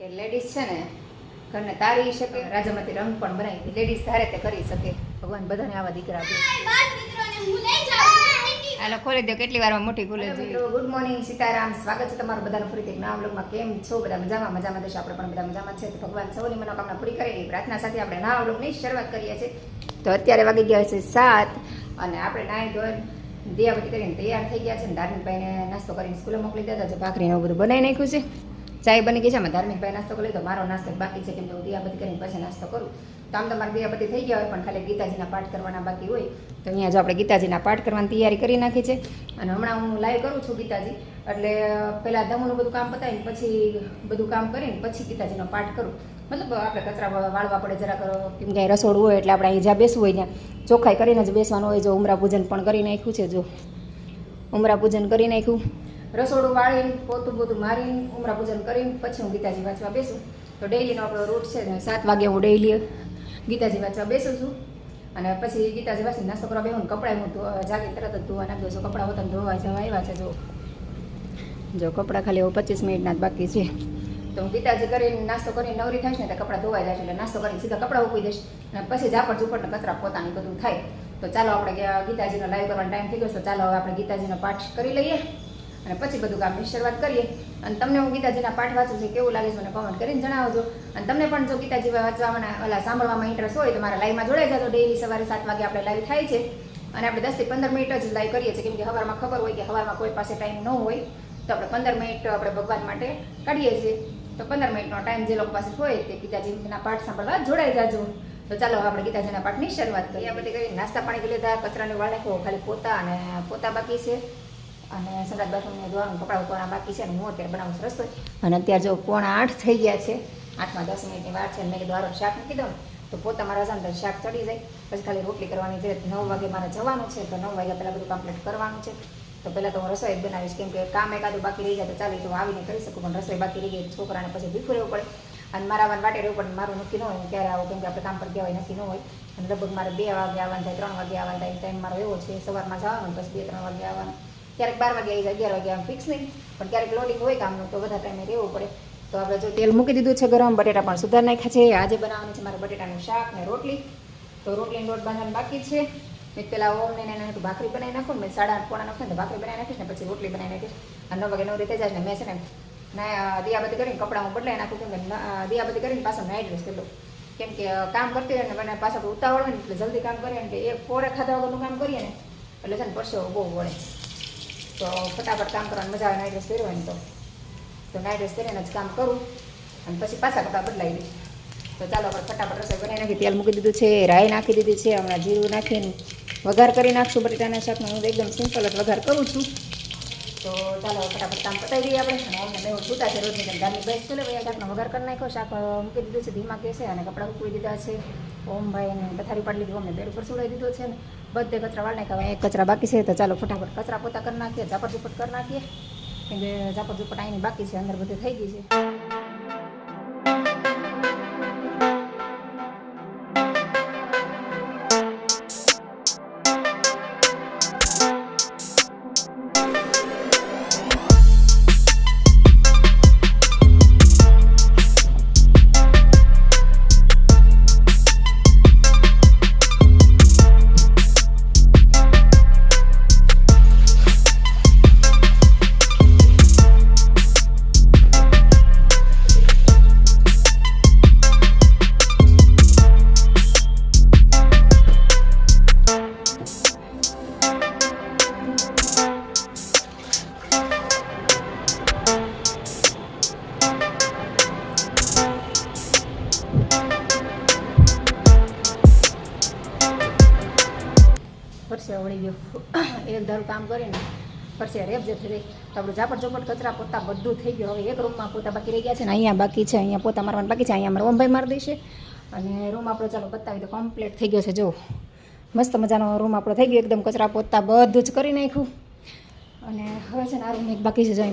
કે લેડીઝ છે ને ઘરને તારી શકે રાજામાંથી રંગ પણ બનાવી લેડીઝ ધારે તે કરી શકે. ભગવાન બધાને આવા દીકરા આપે. હાલો ખોલી દો કેટલી વારમાં મોટી ખુલે છે ગુડ મોર્નિંગ સીતારામ. સ્વાગત છે તમારું બધાનું એક નવા વ્લોગમાં કેમ છો? બધા મજામાં? મજામાં દેશો આપણે પણ બધા મજામાં છે. તો ભગવાન સૌની મનોકામના પૂરી કરે. એવી પ્રાર્થના સાથે આપણે નવા વ્લોગની શરૂઆત કરીએ છીએ. તો અત્યારે વાગી ગયા છે સાત અને આપણે નાહી ધોઈ દિયાબતી કરીને તૈયાર થઈ ગયા છે. ને ધાર્મિકભાઈને નાસ્તો કરીને સ્કૂલે મોકલી દીધા. છે ભાખરીને એવું બધું બનાવી નાખ્યું છે. ચાય બની ગઈ છે. અમે ધાર્મિકભાઈ નાસ્તો કરી તો મારો નાસ્તો બાકી છે કેમ કે હું દિયાબતી કરીને પછી નાસ્તો કરું. તો આમ તો મારે થઈ ગયા હોય, પણ ખાલી ગીતાજીના પાઠ કરવાના બાકી હોય. તો અહીંયા જો આપણે ગીતાજીના પાઠ કરવાની તૈયારી કરી નાખી છે. અને હમણાં હું લાઈવ કરું છું ગીતાજી. એટલે પહેલાં દમુનું બધું કામ પતાવીને પછી બધું કામ કરીને પછી ગીતાજીનો પાઠ કરું. મતલબ આપણે કચરા વાળવા પડે જરાક, કેમ કે રસોડું હોય એટલે આપણે અહીં જ્યાં બેસવું હોય ત્યાં ચોખ્ખાઈ કરીને જ બેસવાનું હોય. જો ઉમરા પૂજન પણ કરી નાખ્યું છે, જો ઉમરા પૂજન કરી નાખ્યું. રસોડું વાળીને, પોતું બધું મારીને ઉમરા પૂજન કરીને પછી હું ગીતાજી વાંચવા બેસું. તો ડેઈલીનો આપણો રૂટ છે ને, સાત વાગે હું ડેઈલી ગીતાજી વાંચવા બેસું છું. અને પછી ગીતાજી વાંચીને નાસ્તો કરવા બેહું કપડાં હું જાગી તરત જ ધોવા નાખી છું કપડાં હોતા ધોવા જવા આવ્યા છે, જો. જો કપડાં ખાલી હવે પચીસ મિનિટના જ બાકી છે. તો હું ગીતાજી કરીને નાસ્તો કરીને નવરી થઈશ ને, તો કપડાં ધોવાઈ જશે એટલે નાસ્તો કરીને સીધા કપડાં ઉકવી દઈશ. અને પછી ઝાપડ ઝુપડને કચરા પોતાની બધું થાય. તો ચાલો આપણે ગીતાજીનો લાઈવ કરવાનો ટાઈમ થઈ ગયો છે, તો ચાલો હવે આપણે ગીતાજીનો પાઠ કરી લઈએ. અને પછી બધું કામની શરૂઆત કરીએ. અને તમને હું ગીતાજીના પાઠ વાંચું છું, કેવું લાગે છે મને કમેન્ટ કરીને જણાવજો. અને તમને પણ જો ગીતાજી વાંચવામાં ઓલા સાંભળવામાં ઇન્ટરેસ્ટ હોય તો મારા લાઈવમાં જોડાઈ જતો ડેલી સવારે સાત વાગે આપણે લાઈવ થાય છે. અને આપણે દસથી પંદર મિનિટ જ લાઈવ કરીએ છીએ. કેમ કે સવારમાં ખબર હોય કે હવારમાં કોઈ પાસે ટાઈમ ન હોય. તો આપણે પંદર મિનિટ આપણે ભગવાન માટે કાઢીએ છીએ. તો પંદર મિનિટનો ટાઈમ જે લોકો પાસે હોય તે ગીતાજીના પાઠ સાંભળવા જોડાઈ જાજો. તો ચાલો આપણે ગીતાજીના પાઠની શરૂઆત કરીએ. બધી કરી નાસ્તા પાણી લીધા, કચરાની વાળ નાખ્યો ખાલી પોતા અને પોતા બાકી છે. અને સંડાસ બાથરૂમને ધોવાનું, કપડાં ઉતરવાના બાકી છે, અને હું અત્યારે બનાવું સરસ અને અત્યારે જો પોણા આઠ થઈ ગયા છે, આઠમાં દસ મિનિટની વાર છે, મેં કીધું શાક મૂકી દઉં તો પોતા મારા જાણ શાક ચડી જાય. પછી ખાલી રોટલી કરવાની છે, નવ વાગે મારે જવાનું છે, તો નવ વાગ્યા પહેલાં બધું કમ્પ્લીટ કરવાનું છે. તો પહેલાં તો હું રસોઈ બનાવીશ, કેમ કે કામ એકાદું બાકી રહી જાય તો ચાલે, તો આવીને કરી શકું, પણ રસોઈ બાકી રહી ગઈ છોકરાને પછી ભીખું રહેવું પડે. અને મારા આવવાનું વાટે રહેવું પડે મારું નક્કી ન હોય ક્યારે આવું, કેમ કે આપણે કામ પર ગયા હોય, નક્કી ન હોય. અને લગભગ મારે બે વાગે આવવાનું થાય, ત્રણ વાગે આવવાનું થાય ટાઈમ મારો એવો છે, સવારમાં જવાનું પછી બે, ત્રણ વાગે આવવાનું. ક્યારેક બાર વાગે આવી જાય અગિયાર વાગે આમ ફિક્સ નહીં. પણ ક્યારેક લોડિંગ હોય કામનું, તો બધા ટાઈમે રહેવું પડે. તો આપણે જો તેલ મૂકી દીધું છે ગરમ, બટેટા પણ સુધાર નાખ્યા છે. આજે બનાવવાનું છે મારે બટેટાનું શાક ને રોટલી. તો રોટલીનો લોટ બાંધવાનું બાકી છે. મેં પેલા ઓમ ને એને ભાખરી બનાવી નાખું, મેં સાડા આઠ પોણા નાખું ને ભાખરી બનાવી નાખીશ ને પછી રોટલી બનાવી નાખીશ. અને નવ વાગે નવ રીતે જાય ને મેં છે ને ના દિયાબતી કરીને કપડામાં બદલાઈ નાખું કેમ કે દિયાબતી કરીને પાછો નાઇટ ડ્રેસ લઉં કેમ કે કામ કરતી હોય ને મને પાછા ઉતાવળ હોય ને એટલે જલ્દી કામ કરીએ ને એ પોરે ખાધા વગરનું કામ કરીએ ને એટલે છે ને પરસો બહુ વળે. તો ફટાફટ કામ કરવાની, મજા આવે નાઇટ ડ્રેસ પહેરવાની તો. તો નાઇટ ડ્રેસ પહેરીને જ કામ કરું અને પછી પાછા કપડાં બદલાવી દઈશ તો ચાલો, આપણે ફટાફટ રસોઈ બનાવી નાખી, તેલ મૂકી દીધું છે, રાઈ નાખી દીધી છે, હમણાં જીરું નાખીને વઘાર કરી નાખશું, બટેટાના શાકનો હું એકદમ સિમ્પલ જ વઘાર કરું છું. તો ચાલો ફટાફટ કામ પતાવી દઈએ આપણે. અને અમને છૂટા છે રોજની ધંધાની બેસ છે ભાઈ શાકનો વઘાર કરી નાખ્યો. શાક મૂકી દીધું છે ધીમા કે છે અને કપડાં મૂકી દીધા છે. ઓમભાઈ અને પથારી પાડી લીધું. અમને બેડ ઉપર સુડાવી દીધો છે. ને બધે કચરા વાળ નાખ્યા. એક કચરા બાકી છે, તો ચાલો ફટાફટ કચરા પોતા કરી નાખીએ, ઝાપટ ઝુપટ કરી નાખીએ. કે ઝાપટ ઝુપટ આવીને બાકી છે, અંદર બધે થઈ ગઈ છે. તો આપણું ઝાપડ ચોપડ કચરા, પોતા બધું થઈ ગયું. હવે એક રૂમમાં પોતા બાકી રહી ગયા છે ને અહીંયા બાકી છે, અહીંયા પોતા મારવાનું બાકી છે, અહીંયા અમારે ઓમભાઈ મારી દેશે અને રૂમ આપણો ચાલો બતાવી તો કમ્પ્લીટ થઈ ગયો છે જો મસ્ત મજાનો રૂમ આપણો થઈ ગયો, એકદમ કચરા પોતા બધું જ કરી નાખ્યું. અને હવે છે ને આ રૂમ એક બાકી છે, જો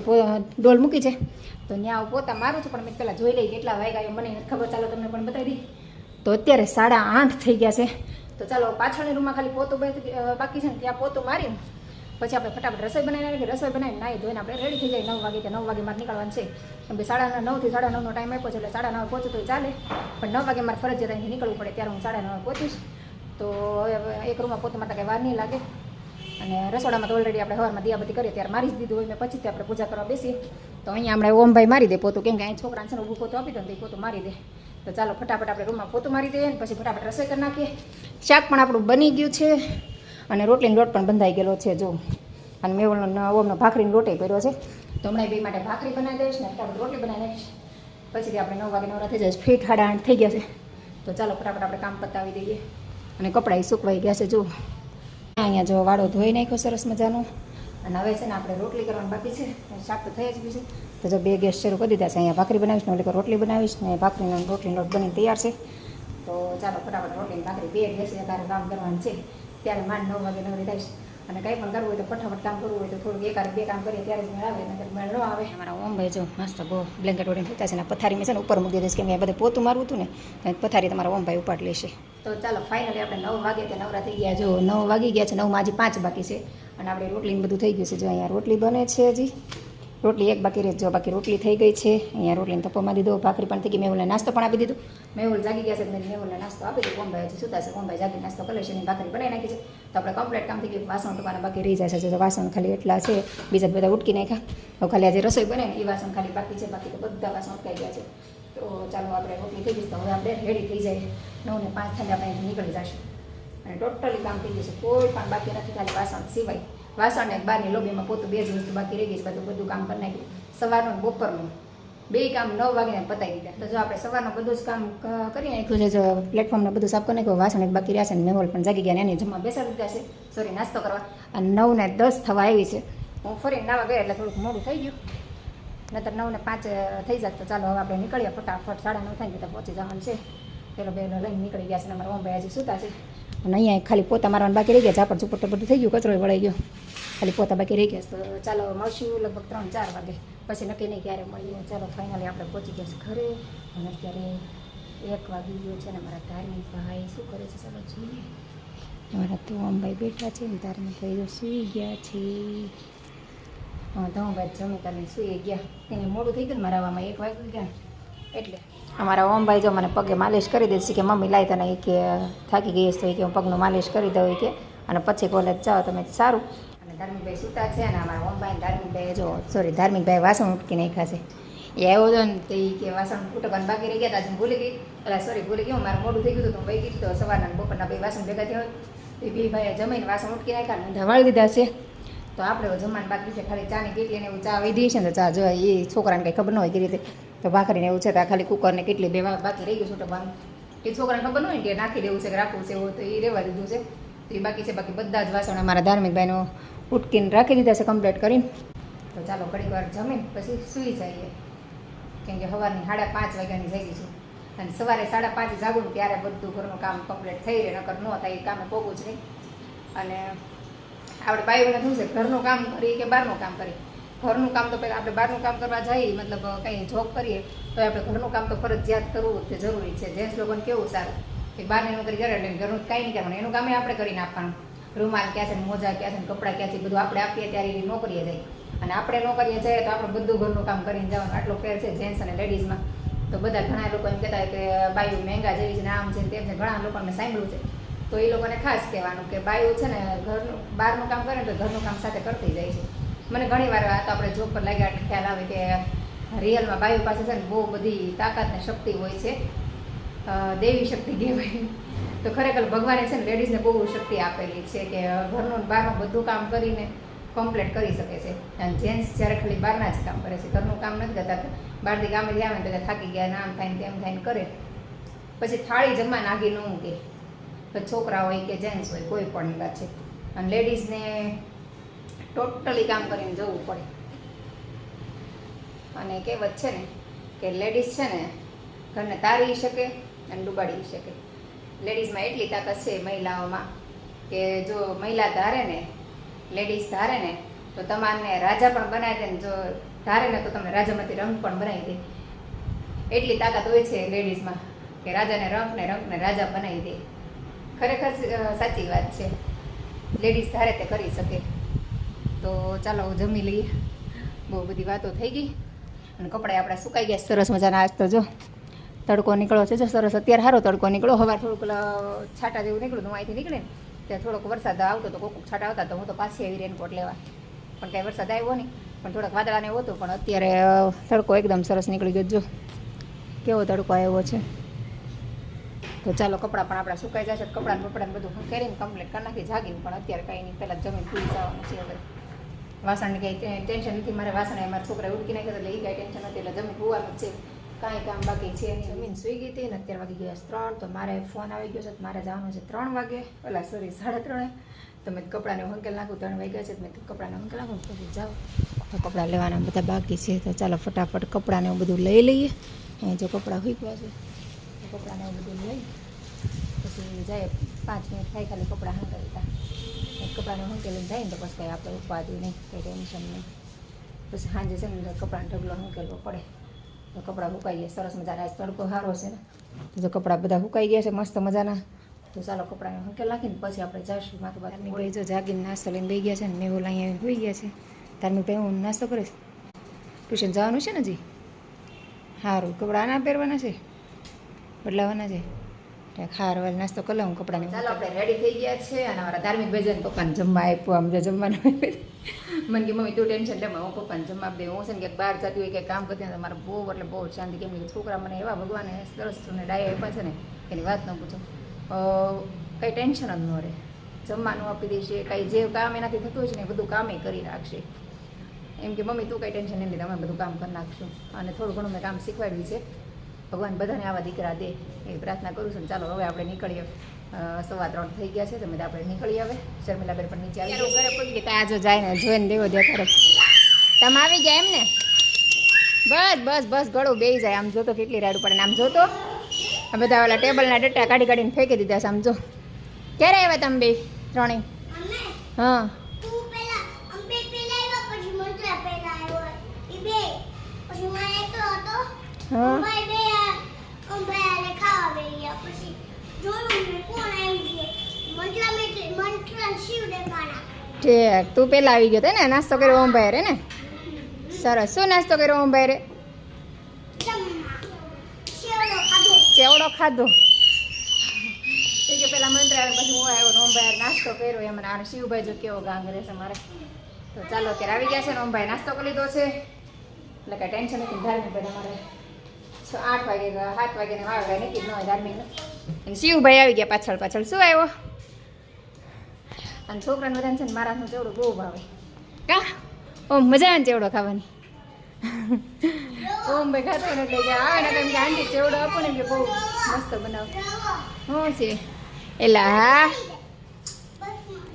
ડોલ મૂકી છે. તો ત્યાં પોતા મારું છું, પણ મેં પહેલાં જોઈ લઈ કેટલા વાગ્યા મને ખબર. ચાલો તમને પણ બતાવી દઈ તો અત્યારે સાડા આઠ થઈ ગયા છે. તો ચાલો પાછળની રૂમમાં ખાલી પોતું બાકી છે ને, ત્યાં પોતું મારીને પછી આપણે ફટાફટ રસોઈ બનાવી નાખીએ રસોઈ બનાવીને નાહી ધોઈને આપણે રેડી થઈ જાય. નવ વાગે કે નવ વાગે મારે નીકળવાનું છે. કેમ કે સાડા નવથી સાડા નવનો ટાઈમ આપ્યો છે એટલે સાડા નવ પહોંચું તો ચાલે. પણ નવ વાગે મારે ફરજિયાત અહીંથી નીકળવું પડે. ત્યારે હું સાડા નવ પહોંચીશ. તો હવે એક રૂમમાં પોતે માટે કંઈ વાર નહીં લાગે. અને રસોડામાં તો ઓલરેડી આપણે સવારમાં દિયાબત્તી કરીએ. ત્યારે મારી જ દીધું હોય મેં પછી આપણે પૂજા કરવા બેસીએ. તો અહીંયા આપણે ઓમભાઈ મારી દે પોતું. કેમ કે અહીં છોકરાને છે ને ઊભું પોતું આપી દો ને પોતું મારી દે. તો ચાલો ફટાફટ આપણે રૂમમાં પોતું મારી દઈએ ને પછી ફટાફટ રસોઈ કરી નાખીએ. શાક પણ આપણું બની ગયું છે. અને રોટલીનો લોટ પણ બંધાઈ ગયેલો છે, જો. અને મેં ઓમનો ભાખરીનો લોટે કર્યો છે. તો હમણાં બે માટે ભાખરી બનાવી દઈશ ને રોટલી બનાવી દઈશ. પછીથી આપણે નવ વાગે નવરા થઈ જાય ફીટ હાડા આઠ થઈ ગયા છે. તો ચાલો ફટાફટ આપણે કામ પતાવી દઈએ. અને કપડાં સુકવાઈ ગયા છે, જો. અહીંયા જો વાળો ધોઈ નાખ્યો સરસ મજાનો. અને હવે છે ને આપણે રોટલી કરવાની બાકી છે. શાક તો થઈ જ ગયું છે. તો જો બે ગેસ શરૂ કરી દીધા છે, અહીંયા ભાખરી બનાવીશ ને રોટલી બનાવીશ ને ભાખરીનો રોટલીનો લોટ બની તૈયાર છે. તો ચાલો ફટાફટ રોટલી ભાખરી બે ગેસ તારે કામ કરવાનું છે. ત્યારે માંડ નવ વાગે નવરી થઈશ અને કંઈ પણ કરવું હોય તો ફટાફટ કામ કરવું હોય તો થોડુંક એકાદ બે કામ કરીએ ત્યારે જ મેળ આવે નકર મેળ ન આવે. અમારા ઓમ ભાઈ જો મસ્ત બહુ બ્લેન્કેટ ઓઢીને સૂતા છે ને પથારીમાં છે ને ઉપર મૂકી દઈશ કેમ કે બધે પોતું મારવું હતું ને પથારી તમારા ઓમ ભાઈ ઉપાડ લેશે. તો ચાલો ફાઇનલી આપણે નવ વાગે કે નવરા થઈ ગયા. જો નવ વાગી ગયા છે નવમાં હજી પાંચ બાકી છે. અને આપણે રોટલી બધું થઈ ગયું છે. જો અહીંયા રોટલી બને છે હજી. રોટલી એક બાકી રહે જો બાકી રોટલી થઈ ગઈ છે. અહીંયા રોટલીને તપોમાં દીધો ભાખરી પણ થઈ ગઈ. મેહુલને નાસ્તો પણ આપી દીધો. મેહુલ જાગી ગયા છે, મેં મેહુલને નાસ્તો આપી દીધો કોમભાઈ હજી સુતા છે કોમભાઈ જાગી નાસ્તો કરે છે, એની ભાખરી બનાવી નાખી છે. તો આપણે કમ્પ્લીટ કામ થઈ ગયું, વાસણ ટૂંકાના બાકી રહી જાય છે વાસણ ખાલી એટલા છે. બીજા બધા ઉટકી નાખ્યા. હવે ખાલી આજે રસોઈ બને એ વાસણ ખાલી બાકી છે, બાકી તો બધા વાસણ ઉટકાઈ ગયા છે. તો ચાલો આપણે રોટલી થઈ ગઈ તો હવે આપણે રેડી થઈ જાય. નવ ને પાંચ થાય આપણે નીકળી જશું. અને ટોટલી કામ થઈ ગયું છે, કોઈ પણ બાકી નથી, ખાલી વાસણ સિવાય. વાસણ ને બારની લોબીમાં પોતું બે જ વસ્તુ બાકી રહી ગઈ છે, બધું બધું કામ કરી નાખ્યું. સવારનું બપોરનું. બે કામ નવ વાગે પતાવી દીધા. તો જો આપણે સવારનું બધું જ કામ કરીએ. કરી નાખ્યું છે જો પ્લેટફોર્મને બધું સાફ કરી નાખ્યું, વાસણ એક બાકી રહ્યા છે ને મેહોલ પણ જાગી ગયા એને જમવા બેસાડી દીધા છે. સોરી નાસ્તો કરવા. અને નવ ને દસ થવા આવી છે. હું ફરીને નાવા ગયા એટલે થોડુંક મોડું થઈ ગયું. નતર નવ ને પાંચ થઈ જાય તો ચાલો હવે આપણે નીકળીએ ફટાફટ. સાડા નવ થાય તો પહોંચી જવાનું છે. પેલો બેનો લઈને નીકળી ગયા છે ને અમારા ઓમભાઈ હજી સૂતા છે. અને અહીંયા ખાલી પોતા મારવાનું બાકી રહી ગયા ઝાપડ તો બધું થઈ ગયું, કચરો વળાઈ ગયો. ખાલી પોતા બાકી રહી ગયા તો ચાલો મળશું લગભગ ત્રણ ચાર વાગે. પછી નક્કી નહીં ક્યારે મળીએ. ચાલો ફાઇનલી આપણે પહોંચી ગયા છે ઘરે. અને અત્યારે એક વાગી ગયો છે ને મારા ધાર્મિક ભાઈ શું કરે છે? ચાલો જોઈએ. મારા અંબાઈ બેઠા છે ને ધાર્મિક ભાઈ સૂઈ ગયા છે. હા ધમભાઈ જમી કરીને સૂઈ ગયા. એને મોડું થઈ ગયું મારા આવામાં એક વાગી ગયા. એટલે અમારા ઓમભાઈ જો મને પગે માલિશ કરી દે છે કે મમ્મી લાય તને એ કે થાકી ગઈ હશે તો એ કે હું પગનું માલિશ કરી દઉં એ કે. અને પછી કોલેજ જાઓ, તમે સારું. અને ધાર્મિકભાઈ સૂતા છે અને અમારા ઓમભાઈ ધાર્મિક ધાર્મિકભાઈ જો સોરી ધાર્મિકભાઈ વાસણ ઉટકી નાખ્યા છે. એ આવ્યો હતો ને તે કે વાસણ ઉટકવાનું બાકી રહી ગયા હતા હું ભૂલી ગઈ. એટલે સોરી ભૂલી ગયું મારું મોડું થઈ ગયું હતું હું વહી ગઈ તો સવારના બપોરના ભાઈ વાસણ ભેગા થયા હોય. એ બે ભાઈએ જમીને વાસણ ઉટકી નાખ્યા ને ધવાળી દીધા છે. તો આપણે જમવાનું બાકી છે, ખાલી ચાની કેટલી ને એવું ચા વધી છે ને ચા જો એ છોકરાને કંઈ ખબર ન હોય કે રીતે. તો ભાખરીને એવું છે તો ખાલી કુકરને કેટલી બે બાકી રહી ગયું છે એ છોકરાને ખબર ન હોય કે નાખી દેવું છે કે રાખવું છે એવું તો એ રહેવા દીધું છે. તો એ બાકી છે, બાકી બધા જ વાસણ અમારા ધાર્મિકભાઈનો ઉટકીને રાખી દીધા છે કમ્પ્લીટ કરીને. તો ચાલો ઘડીક વાર જમીન પછી સૂઈ જઈએ. કેમ કે સવારની સાડા પાંચ વાગ્યાની જાગી છું. અને સવારે સાડા પાંચે જાગું ત્યારે બધું ઘરનું કામ કમ્પ્લીટ થઈ રહે, નકર ન થાય, એ કામ પોગું જ નહીં. અને આપણે બાઈઓને શું છે? ઘરનું કામ કરીએ કે બહારનું કામ કરીએ? ઘરનું કામ તો પહેલાં આપણે બહારનું કામ કરવા જઈએ, મતલબ કંઈ જોબ કરીએ, તો આપણે ઘરનું કામ તો ફરજિયાત કરવું તે જરૂરી છે. જેન્ટ્સ લોકોને કેવું સારું? કે બહારની નોકરી કરે એટલે ઘરનું કાંઈ નહીં કરવાનું, એનું કામે આપણે કરીને આપવાનું. રૂમાલ ક્યાં છે મોજા ક્યાં છે કપડાં ક્યાં છે બધું આપણે આપીએ ત્યારે એ નોકરીએ જાય અને આપણે નોકરીએ જઈએ તો આપણે બધું ઘરનું કામ કરીને જવાનું. આટલો ફેર છે જેન્ટ્સ અને લેડીઝમાં તો બધા ઘણા લોકો એમ કહેતા હોય કે બાયું મહેંગા જેવી છે ને આમ છે તેમ છે. ઘણા લોકોને સાંભળ્યું છે. તો એ લોકોને ખાસ કહેવાનું કે બાયુ છે ને ઘરનું, બહારનું કામ કરે ને તો ઘરનું કામ સાથે કરતી જાય છે. મને ઘણી વાર આ તો આપણે જોબ પર લાગ્યા ખ્યાલ આવે કે રિયલમાં બાયુ પાસે છે ને બહુ બધી તાકાત ને શક્તિ હોય છે. દેવી શક્તિ કહેવાય. તો ખરેખર ભગવાને છે ને લેડીઝને બહુ શક્તિ આપેલી છે કે ઘરનું બહારનું બધું કામ કરીને કમ્પ્લીટ કરી શકે છે. અને જેન્ટ્સ જ્યારે ખાલી બહારના જ કામ કરે છે, ઘરનું કામ નથી કરતા બહારથી કામેથી આવે તો થાકી ગયા નામ થાય તેમ થાય કરે. પછી થાળી જમવા નાગી ન મૂકે. છોકરા હોય કે જેન્ટ્સ હોય, કોઈ પણ એવા છે. અને લેડીઝને ટોટલી કામ કરીને જવું પડે. અને કહેવત છે ને કે લેડીઝ છે ને, ઘરને તારી શકે અને ડૂબાડી શકે. લેડીઝમાં એટલી તાકાત છે મહિલાઓમાં કે જો મહિલા ધારે ને, લેડીઝ ધારે ને, તો તમારને રાજા પણ બનાવી દે ને, જો ધારે ને તો તમને રાજામાંથી રંગ પણ બનાવી દે. એટલી તાકાત હોય છે લેડીઝમાં કે રાજાને રંગ ને રંગને રાજા બનાવી દે. ખરેખર સાચી વાત છે. લેડીઝ ધારે તે કરી શકે. તો ચાલો જમી લઈએ. બહુ બધી વાતો થઈ ગઈ. અને કપડાં આપણે સુકાઈ ગયા સરસ મજાના આજ તો જો. તડકો નીકળ્યો છે સરસ અત્યારે સારો તડકો નીકળ્યો. હવાર થોડુંક છાંટા જેવું નીકળ્યું હું અહીંથી નીકળે ને ત્યાં થોડોક વરસાદ આવતો તો કોક છાટા આવતા તો હું તો પાછી આવી રેનકોટ લેવા. પણ કાંઈ વરસાદ આવ્યો નહીં, પણ થોડાક વાદળાને હતું, પણ અત્યારે તડકો એકદમ સરસ નીકળી ગયો જો, કેવો તડકો આવ્યો છે. તો ચાલો, કપડાં પણ આપણા સુકાઈ જશે, કપડાં બપડાને બધું કરીને કમ્પ્લીટ કરી નાખી, જાગીને, પણ અત્યારે કાંઈ નહીં, પહેલાં જમીન પૂરી જવાનું છે હવે. વાસણની કંઈ ટેન્શન નથી, મારે વાસણ મારા છોકરા ઉડકી નાખ્યા એટલે એ કાંઈ ટેન્શન નથી, એટલે જમીન પૂવાનું છે. કાંઈ કામ બાકી છે નહીં. જમીન સુઈ ગઈ હતી ને અત્યારે વાગી ગયા છે ત્રણ. તો મારે ફોન આવી ગયો છે તો મારે જવાનું છે ત્રણ વાગે. ઓલા સોરી સાડા ત્રણે. તો મેં કપડાને હંકેલ નાખું, ત્રણ વાગ્યા છે તો મેં કીધું કપડાને હંકેલ નાખું ને પછી જાઓ તો કપડાં લેવાના બધા બાકી છે. તો ચાલો ફટાફટ કપડાને એવું બધું લઈ લઈએ. અહીંયા જો કપડાં હૂકવા છે. તો કપડાને એવું બધું લઈ પછી જાય પાંચ મિનિટ થાય ખાલી કપડાં હંકેલતા કપડાને હંકેલીને જાય ને તો પછી કાંઈ આપણે ઉપાધિ નહીં, કંઈ ટેન્શન નહીં. પછી સાંજે છે ને કપડાનો ઢગલો હંકેલવો પડે. તો કપડાં સુકાઈ ગયા. સરસ મજાના તડકો સારો છે ને. તો જો કપડાં બધા સુકાઈ ગયા છે મસ્ત મજાના. તો ચાલો કપડાને હંકેલ નાખીને પછી આપણે જઈશું માથું બાથું ભાઈ જો જાગીને નાસ્તો લઈને બે ગયા છે ને મેહુલ અહીંયા હોઈ ગયા છે. ધાર્મિક ભાઈ હું નાસ્તો કરીશ. ટ્યુશન જવાનું છે ને જી સારું કપડાં ના પહેરવાના છે? બદલાવાના છે? ખારવાલ નાસ્તો કરી લઉં કપડાને. ચાલો આપણે રેડી થઈ ગયા છે અને અમારા ધાર્મિક ભજન પપ્પાને જમવા આપ્યું. આમ જો જમવાનું મને કે, મમ્મી, તું ટેન્શન લે હું પપ્પાને આપી દઉં હું છે ને કે બહાર જતી હોય કે કામ કરતી હોય મારે બહુ, એટલે બહુ શાંતિ કેમ કે છોકરા મને એવા ભગવાને સરસ ને ડાયા આપ્યા છે ને, એની વાત ન પૂછો. કંઈ ટેન્શન જ ન રહે. જમવાનું આપી દેશે, કાંઈ જે કામ એનાથી થતું હોય છે ને એ બધું કામે કરી રાખશે એમ કે, મમ્મી, તું કંઈ ટેન્શન નહીં લીધા અમે બધું કામ કરી નાખશું. અને થોડું ઘણું મેં કામ શીખવાડ્યું છે. ભગવાન બધાને આવા દીકરા દે એ પ્રાર્થના કરું છું ને, ચાલો હવે આપણે નીકળીએ. સવા ત્રણ થઈ ગયા છે તમે આપણે નીકળીએ હવે. શર્મિલાબેન પણ નીચે આવી ઘરે પગી ગયા આ જો જાય ને જોઈને દેવો દે કરે તમે આવી ગયા એમ ને બસ બસ બસ ગળું બે જાય. આમ જોતો કેટલી રાડ પડે આમ જોતો. આ બધા ઓલા ટેબલના ડટ્ટા કાઢી કાઢીને ફેંકી દીધા છે આમ જો. ક્યારે આવ્યા તમે બે ત્રણેય? હા. તું ઠીક, તું પેલા આવી ગયો ને, નાસ્તો કર્યો ઓમ ભાઈ રે ને? સરસ, શું નાસ્તો કર્યો ઓમ ભાઈ રે? ચેવડો ખાધો. કે પેલા મંત્ર આવે હું આવ્યો ઓમ ભાઈ નાસ્તો કર્યો, એમ અને શિવભાઈ જો કેવો ગાંગ રહેશે મારે. તો ચાલો, અત્યારે આવી ગયા છે ને ઓમ ભાઈ નાસ્તો લીધો છે. એટલે કાંઈ ટેન્શન નથી ધાર્મિક છ, આઠ વાગે, સાત વાગે ને વાગે નીકળી ન હોય ધાર્મિક શિવભાઈ આવી ગયા પાછળ પાછળ. શું આવ્યો? અને છોકરાને બધાને છે ને મારા હાથનું ચેવડું બહુ ભાવે. કા? ઓમ મજા આવે ને ચેવડો ખાવાની. ઓમ ભાઈ ખાતો ને એટલે આવે ને કેમ કે આંટી ચેવડો આપો ને કે બહુ મસ્ત બનાવ. હું છે? એલા હા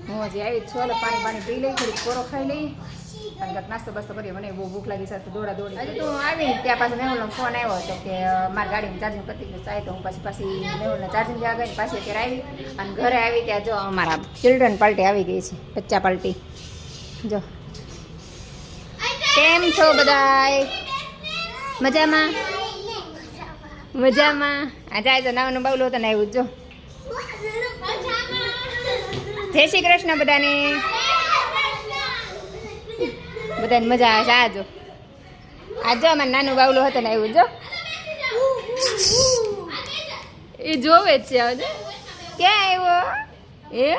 હું હજી આવી છોલે પાણી પાણી પી લઈ થોડીક કોરો ખાઈ લઈ. અને કાંઈક નાસ્તો બાસ્તો કરીએ મને બહુ ભૂખ લાગી સાથે દોડા દોડી હજી તો આવી. ત્યાં પાછો મેહુલનો ફોન આવ્યો હતો કે મારી ગાડીમાં ચાર્જિંગ પતી ગયું ચાય તો હું પાછી પાછી મેહુલને ચાર્જિંગ લેવા ગઈ પાછી અત્યારે આવી. અને ઘરે આવી ત્યાં જો અમારા ચિલ્ડ્રન પાર્ટી આવી ગઈ છે બચ્ચા પાર્ટી જો. કેમ છો બધા મજામાં? મજામાં. આ જાય તો નાનું બાવલું હતો ને આવ્યું જો જય શ્રી કૃષ્ણ બધાને. બધાને મજા આવે છે. આ જો. આ જો અમારે નાનું બાવલું હતો ને આવ્યું જો. એ જોવે છે આજે ક્યાં આવ્યો? એ?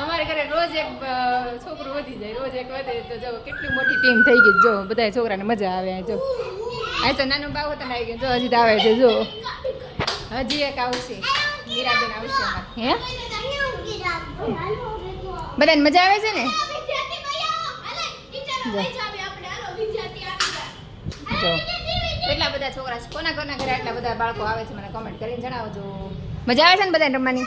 અમારે ઘરે રોજ એક છોકરું વધી જાય, રોજ એક વધે તો જો કેટલી મોટી ટીમ થઈ ગઈ જો. બધા છોકરાને મજા આવે જો. આ તો નાનું બાવ હતો ને આવી જો, હજી આવે છે, જો. હજી એક આવશે. મીરાબેન આવશે. હે? બધાને મજા આવે છે ને? કેટલા બધા છોકરા છે. કોના કોના ઘરે આટલા બધા બાળકો આવે છે મને કમેન્ટ કરીને જણાવજો. મજા આવે છે ને બધાને રમવાની?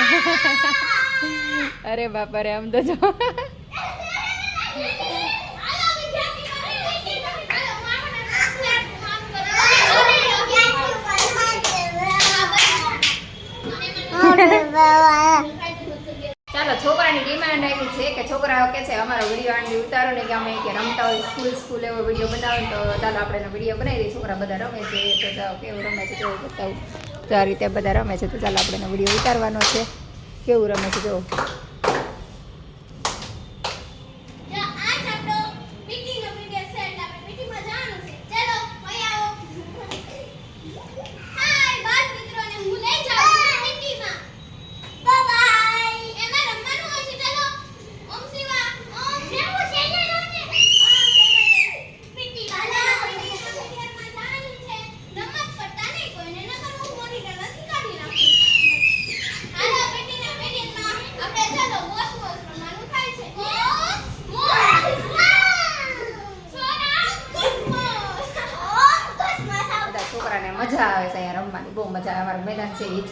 અરે બાપા અરે આમ તો જો. ચાલો છોકરાની ડિમાન્ડ આવી છે કે છોકરાઓ કે છે, અમારો વીડિયો આંટી ઉતારો ને કે અમે કે રમતા હોય, સ્કૂલ સ્કૂલ એવો વીડિયો બનાવો તો ચાલો આપણે એનો વીડિયો બનાવી દઈએ, છોકરા બધા રમે છે, તો જાઓ કેવું રમે છે કેવું બતાવું. તો આ રીતે બધા રમે છે, તો ચાલો આપણે વીડિયો ઉતારવાનો છે. કેવું રમે છે જો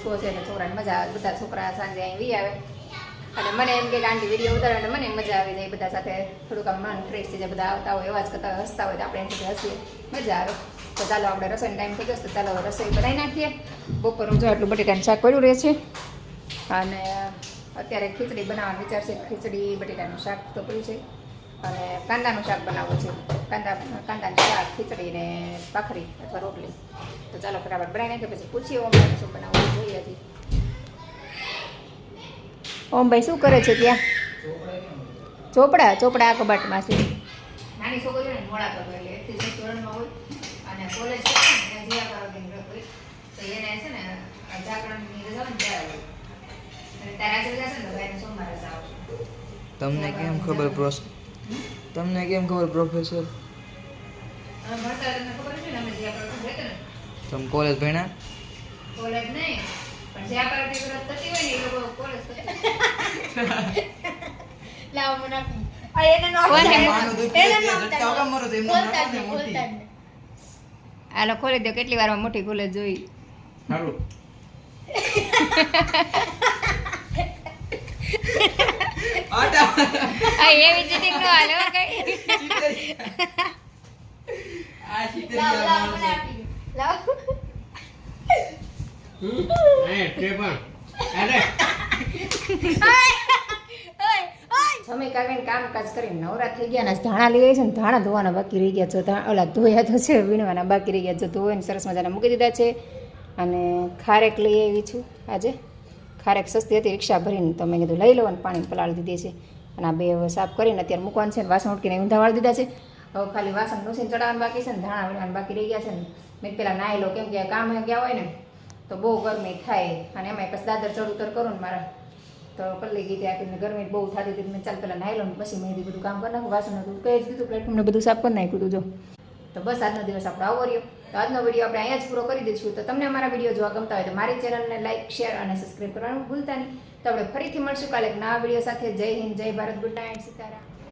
મેદાન છે એટલે છોકરાને મજા આવે બધા છોકરા સાંજે અહીં વી આવે. અને મને એમ કે આંટી વીડિયો ઉતારે અને મને મજા આવી જાય બધા સાથે થોડુંક આમ મન ફ્રેશ થઈ જાય બધા આવતા હોય અવાજ કરતા હોય, હસતા હોય તો આપણે એમ સાથે હસીએ. મજા આવે. તો ચાલો આપણે રસોઈનો ટાઈમ થઈ ગયો તો ચાલો રસોઈ બનાવી નાખીએ. બપોર હું જો એટલું બટેટાનું શાક પડ્યું રહે છે. અને અત્યારે ખીચડી બનાવવાનો વિચાર છે ખીચડી બટેટાનું શાક તો પડ્યું છે. અને કાંદાનું શાક બનાવવું છે. કાંદા કાંદાની શાક ખીચડી ને ભાખરી અથવા રોટલી. તો ચાલો ફટાફટ બનાવી નાખીએ પછી પૂછીએ ઓમ શું બનાવવું જોઈએ ઓમ ઓમભાઈ શું કરે છે ત્યાં? ચોપડા ચોપડા આ કબાટમાં છે. નાની છોકરીઓને મોડા કરો એટલે એકથી દસ ધોરણમાં હોય. અને કોલેજ છે ને પાર્વતીની રજા હોય. તો એને છે ને જાગરણની રજા હોય ને ત્યારે હોય. અને તારે રજા છે ને ભાઈને સોમવારે રજા આવશે. તમને કેમ ખબર પ્રોસ તમને કેમ ખબર પ્રોફેસર તમે કોલેજ ભણ્યા? કોલેજ નહીં પણ જે આપણે વ્રત થતી હોય ને એ લોકો કોલેજ લાવો મને આપી. આ એને નો કોને? એને નો. આલો ખોલી દો કેટલી વારમાં મોટી કોલેજ જોઈ? સારું આ એવી ચીટિંગ નો હાલે હો કઈ લાવો લાવો મને આપી લાવો. જમી કામ કામકાજ કરીને નવરા થઈ ગયા ને ધાણા લઈ છે ને ધાણા ધોવાના બાકી રહી ગયા છો. ઓલા ધોયા તો છે વીણવાના બાકી રહી ગયા છો. ધોઈને સરસ મજાના મૂકી દીધા છે. અને ખારેક લઈ આવી છું આજે. ખારેક સસ્તી હતી રિક્ષા ભરીને તો મેં કીધું લઈ લો અને પાણી પલાળી દીધી છે. અને આ બે હવે સાફ કરીને અત્યારે મૂકવાનું છે વાસણ ઉટકીને ઊંધા વાળી દીધા છે. હવે ખાલી વાસણ નુસીને ચડાવવાનું બાકી છે ને ધાણા વીણવાનું બાકી રહી ગયા છે ને મેં પેલા નાહી લો કેમ કે કામ ગયા હોય ને, તો બહુ ગરમી થાય અને એમાં પછી દાદર ચડ ઉતર કરું ને મારા. તો પલ્લી ગઈ ત્યાં ગરમી બહુ થતી હતી મેં ચાલ પેલા નાહી લો પછી મેં બધું કામ કરી નાખું, વાસણ હતું કહી જ દીધું પ્લેટફોર્મને બધું સાફ કરી નાખ્યું હતું જો. તો બસ આજનો દિવસ આપણો આવો રહ્યો. તો આજનો વીડિયો આપણે અહીંયા જ પૂરો કરી દઈશું. તો તમને અમારા વીડિયો જોવા ગમતા હોય તો મારી ચેનલને લાઇક શેર અને સબસ્ક્રાઈબ કરવાનું ભૂલતા નહીં. તો આપણે ફરીથી મળશું કાલે નવા વીડિયો સાથે. જય હિન્દ, જય ભારત. Good night Sitaram.